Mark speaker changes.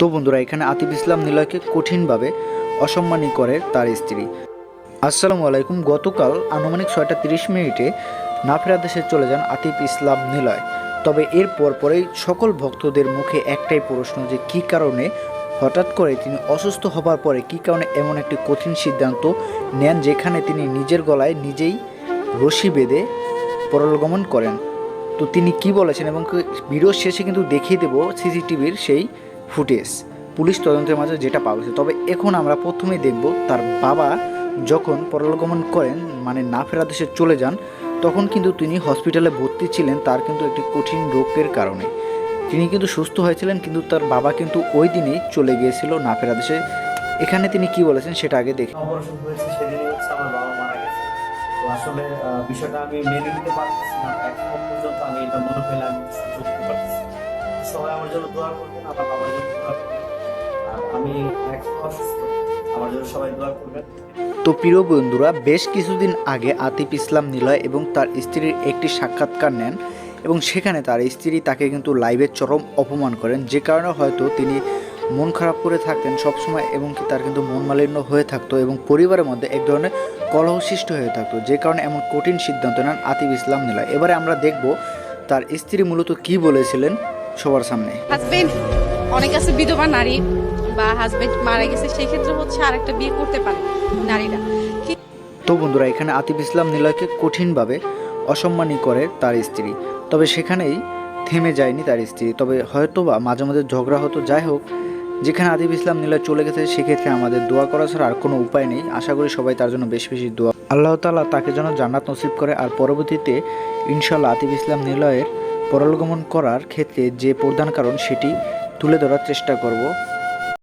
Speaker 1: তো বন্ধুরা, এখানে আতিফ ইসলাম নিলয়কে কঠিনভাবে অসম্মানী করে তার স্ত্রী। আসসালামু আলাইকুম, গতকাল আনুমানিক ছয়টা তিরিশ মিনিটে নাফেরা দেশে চলে যান আতিফ ইসলাম নিলয়। তবে এর পরপরেই সকল ভক্তদের মুখে একটাই প্রশ্ন যে, কী কারণে হঠাৎ করে তিনি অসুস্থ হবার পরে কী কারণে এমন একটি কঠিন সিদ্ধান্ত নেন যেখানে তিনি নিজের গলায় নিজেই রশি বেঁধে পরলগমন করেন? তো তিনি কি বলেছেন এবং ভিডিও শেষে কিন্তু দেখিয়ে দেবো, সিসিটিভির সেই ফুটেজ, পুলিশ তদন্তের মাঝে যেটা পাওয়া গেছে। তবে এখন আমরা প্রথমেই দেখব তার বাবা যখন পরলোকগমন করেন মানে না ফেরা দেশে চলে যান, তখন কিন্তু তিনি হসপিটালে ভর্তি ছিলেন তার কিন্তু একটি কঠিন রোগের কারণে। তিনি কিন্তু সুস্থ হয়েছিলেন, কিন্তু তার বাবা কিন্তু ওই দিনেই চলে গিয়েছিল না ফেরা দেশে। এখানে তিনি কি বলেছেন সেটা আগে দেখি।
Speaker 2: আসলে বিষয়টা আমি মেনে নিতে পারতেছি না। এখন পর্যন্ত আমি এটা মনে পেলে সবাই আমার জন্য দোয়া করবেন আমার বাবার জন্য আমি
Speaker 1: তো প্রিয় বন্ধুরা, বেশ কিছুদিন আগে আতিফ ইসলাম নিলয় এবং তার স্ত্রীর একটি সাক্ষাৎকার নেন এবং সেখানে তার স্ত্রী তাকে কিন্তু লাইভে চরম অপমান করেন, যে কারণে হয়তো তিনি মন খারাপ করে থাকতেন সবসময় এবং কি তার কিন্তু মন মালিন্য হয়ে থাকতো এবং পরিবারের মধ্যে এক ধরনের কলহ সৃষ্টি হয়ে থাকতো, যে কারণে এমন কঠিন সিদ্ধান্ত নেন আতিফ ইসলাম নিলয়। এবারে আমরা দেখব তার স্ত্রী মূলত কি বলেছিলেন সবার সামনে।
Speaker 3: হাজবেন্ড অনেক আছে বিধবা নারী বা হাজবেন্ড মারা গেছে সেই ক্ষেত্রে হচ্ছে আরেকটা বিয়ে করতে পারে নারীরা।
Speaker 1: তো বন্ধুরা এখানে আতিফ ইসলাম নিলয়কে কঠিনভাবে অসম্মানী করে তার স্ত্রী। তবে সেখানেই থেমে যায়নি তার স্ত্রী। তবে হয়তো বা মাঝে মাঝে ঝগড়া হতো যাই হোক যেখানে আতিফ ইসলাম নিলয় চলে গেছে সেক্ষেত্রে আমাদের দোয়া করা ছাড়া আর কোনো উপায় নেই। আশা করি সবাই তার জন্য বেশি বেশি দোয়া। আল্লাহ তাআলা তাকে যেন জান্নাত নসিব করে আর পরবর্তীতে ইনশাল্লাহ আতিফ ইসলাম নিলয়ের পরলগমন করার ক্ষেত্রে যে প্রধান কারণ সেটি তুলে ধরার চেষ্টা করব।